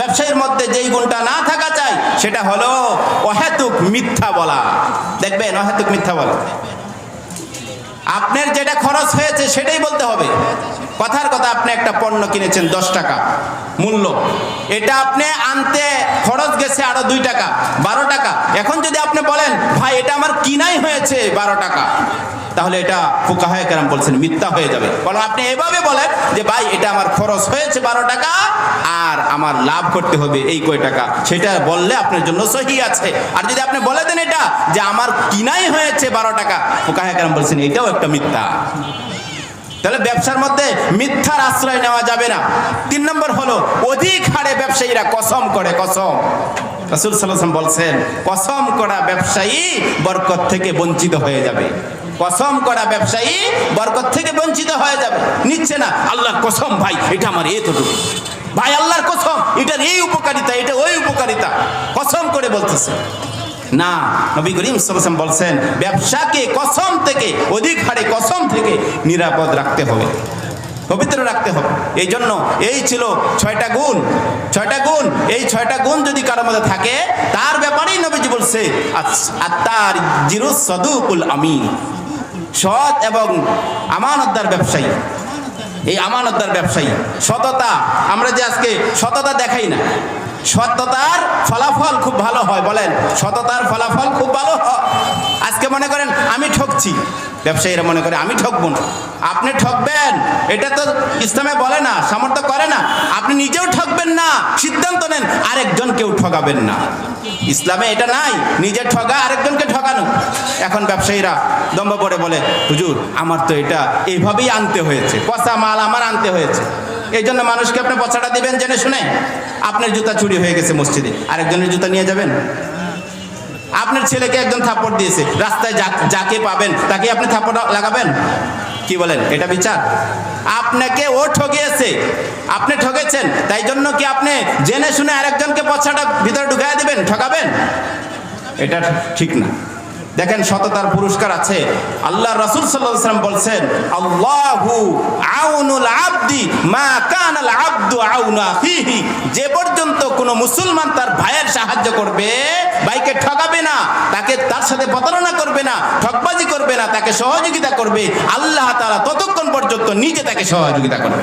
ব্যবসায়ীর মধ্যে যেই গুণটা না থাকা চাই, সেটা হলো অহেতুক মিথ্যা বলা। দেখবেন অহেতুক মিথ্যা বলা। আপনার যেটা খরচ হয়েছে সেটাই বলতে হবে। কথার কথা, আপনি একটা পণ্য কিনেছেন, দশ টাকা মূল্য। এটা আপনি আনতে খরচ গেছে আরও দুই টাকা, বারো টাকা। এখন যদি আপনি বলেন, ভাই, এটা আমার কিনাই হয়েছে বারো টাকা। তাহলে এটা ফুকাহায় কেরাম বলছেন, মিথ্যা হয়ে যাবে। বরং আপনি এভাবে বলেন যে, ভাই, এটা আমার খরচ হয়েছে বারো টাকা আর আমার লাভ করতে হবে এই কয় টাকা। সেটা বললে আপনার জন্য সহি আছে। আর যদি আপনি বলে দেন এটা যে, আমার কিনাই হয়েছে বারো টাকা। ফুকাহায় কেরাম বলছেন, এটাও একটা মিথ্যা। তাহলে ব্যবসার মধ্যে মিথ্যার আশ্রয় নেওয়া যাবে না। তিন নম্বর হলো, অধিক হারে ব্যবসায়ীরা কসম করে, কসম। রসুল সাল্লাম বলছেন, কসম করা ব্যবসায়ী বরকত থেকে বঞ্চিত হয়ে যাবে। কসম করা ব্যবসায়ী বরকত থেকে বঞ্চিত হয়ে যাবে। নিচ্ছে না, আল্লাহর কসম ভাই, এটা আমার এতটুকু। ভাই, আল্লাহর কসম, এটার এই উপকারিতা, এটা ওই উপকারিতা। কসম করে বলতেছে। না, নবী করিম সাল্লাম বলছেন, ব্যবসাকে কসম থেকে, অধিক হারে কসম থেকে নিরাপদ রাখতে হবে। পবিত্র রাখতে হবে। এই জন্য এই ছিল ছয়টা গুণ। ছয়টা গুণ, এই ছয়টা গুণ যদি কারোর মধ্যে থাকে, তার ব্যাপারেই নবীজি বলছে আত্মার জিরু সদুকুল আমিন। সৎ এবং আমানতদার ব্যবসায়ী। এই আমানতদার ব্যবসায়ী। সততা, আমরা যে আজকে সততা দেখাই না। সততার ফলাফল খুব ভালো হয়, বলেন। সততার ফলাফল খুব ভালো হয়। আজকে মনে করেন আমি ঠকছি। ব্যবসায়ীরা মনে করে, আমি ঠকবো না। আপনি ঠকবেন? এটা তো ইসলামে বলে না, সামর্থ্য করে না। আপনি নিজেও ঠকবেন না, সিদ্ধান্ত নেন আরেকজন কেউ ঠকাবেন না। ইসলামে এটা নাই, নিজে ঠগা, আরেকজনকে ঠকানো। এখন ব্যবসায়ীরা দম্ভ পড়ে বলে, হুজুর, আমার তো এটা এইভাবেই আনতে হয়েছে। পচা মাল আমার আনতে হয়েছে। এই জন্য মানুষকে আপনি পচাটা দিবেন জেনে শুনে। আপনার জুতা চুরি হয়ে গেছে মসজিদে। আরেকজনের জুতা নিয়ে যাবেন? আপনার ছেলেকে একজন থাপ্পড় দিয়েছে। রাস্তায় যাকে পাবেন, তাকে আপনি থাপ্পড় লাগাবেন? কি বলেন? এটা বিচার। আপনাকে ও ঠকিয়েছে আপনি ঠকেছেন তাই জন্য কি আপনি জেনে শুনে আরেকজনকে পছাটা ভিতরে ঢুকাই দিবেন ঠকাবেন এটা ঠিক না। দেখেন সততার পুরস্কার আছে। আল্লাহ রাসূল সাল্লাল্লাহু ওয়াসাল্লাম বলছেন, আল্লাহু মা যে পর্যন্ত কোনো মুসলমান তার ভাইয়ের সাহায্য করবে ভাইকে ঠকাবে না তাকে তার সাথে প্রতারণা করবে না, ঠকবাজি করবে না, তাকে সহযোগিতা করবে। আল্লাহ তারা ততক্ষণ পর্যন্ত নিজে তাকে সহযোগিতা করবে।